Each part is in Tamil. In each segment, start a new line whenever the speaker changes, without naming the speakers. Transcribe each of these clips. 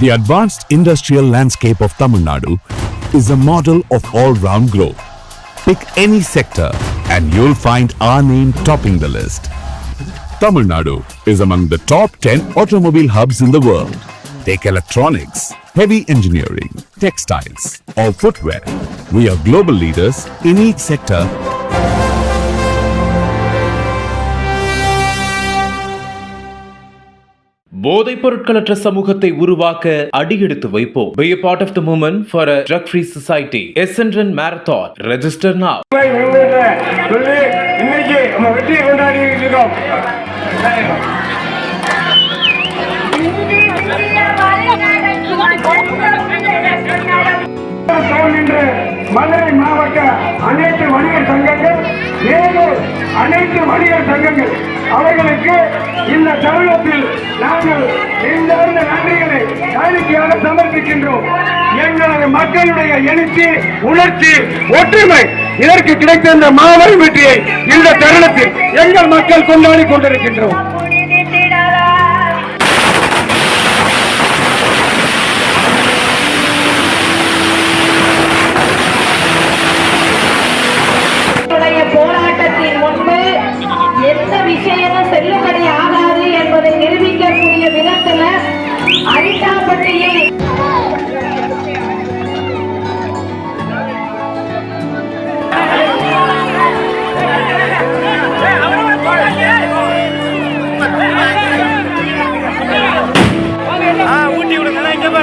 The advanced industrial landscape of Tamil Nadu is a model of all-round growth. Pick any sector and you'll find our name topping the list. Tamil Nadu is among the top 10 automobile hubs in the world. Take electronics, heavy engineering, textiles, or footwear. We are global leaders in each sector
போதைப் பொருட்களற்ற சமூகத்தை உருவாக்க அடியெடுத்து வைப்போம் be a part of the movement for a drug-free society. Essendon Marathon. Register now.
உண்மை நிறைவேற்ற சொல்லி இன்னைக்கு நம்ம வெற்றியை கொண்டாடி இருக்கோம் சவுண்ட் என்று மதுரை மாவட்ட அனைத்து வணிகர் சங்கங்கள் மேலும் அனைத்து வணிகர் சங்கங்கள். அவர்களுக்கு இந்த தருணத்தில் நாங்கள் இந்த நன்றிகளை காணிக்கையாக சமர்ப்பிக்கின்றோம். எங்களது மக்களுடைய எழுச்சி உணர்ச்சி ஒற்றுமை இதற்கு கிடைத்த இந்த மாபெரும் வெற்றியை இந்த தருணத்தில் எங்கள் மக்கள் கொண்டாடி கொண்டிருக்கின்றோம்.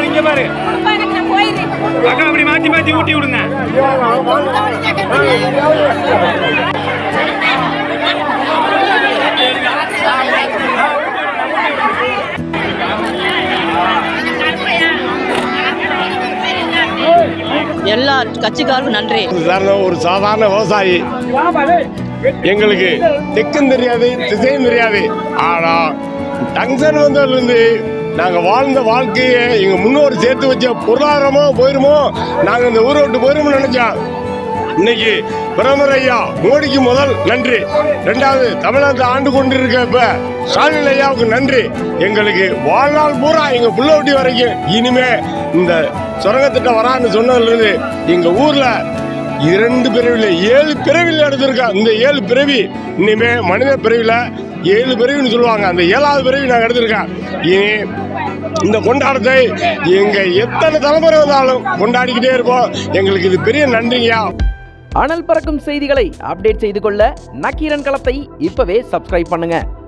பாரு இங்க பாரு. அக்கா அப்படி மாத்தி மாத்தி ஊட்டி விடுங்க.
எல்லா கட்சிக்காருக்கும் நன்றி.
சாதாரண ஒரு சாதாரண விவசாயி. எங்களுக்கு தெக்கும் தெரியாது திசையும் தெரியாது. ஆனா டங்ஷன் வந்ததுலேருந்து நாங்கள் வாழ்ந்த வாழ்க்கையை எங்கள் முன்னோர் சேர்த்து வச்ச பொருளாதாரமோ போயிருமோ நாங்கள் இந்த ஊரை விட்டு போயிருமோ நினைச்சோம் இன்னைக்கு பிரதமர் ஐயா மோடிக்கு முதல் நன்றி. ரெண்டாவது தமிழ்நாட்டில் ஆண்டு கொண்டிருக்க இப்ப ஸ்டாலின் ஐயாவுக்கு நன்றி. எங்களுக்கு வாழ்நாள் பூரா எங்க புள்ளவட்டி வரைக்கும் இனிமே இந்த சுரங்கத்திட்ட வரான்னு சொன்னதுலேருந்து எங்க ஊர்ல இரண்டு பிறவில ஏழு பிறவில எடுத்திருக்கா. இந்த ஏழு பிறவி இனிமே மனித பிறவில ஏழு பிறவின்னு சொல்லுவாங்க. அந்த ஏழாவது பிறவி நாங்கள் எடுத்திருக்கேன். இனி இந்த கொண்டாடத்தை எங்கள் எத்தனை தலைமுறை வந்தாலும் கொண்டாடிக்கிட்டே இருப்போம். எங்களுக்கு இது பெரிய நன்றிங்கய்யா.
அனல் பறக்கும் செய்திகளை அப்டேட் செய்து கொள்ள நக்கீரன் களத்தை இப்பவே சப்ஸ்கிரைப் பண்ணுங்க.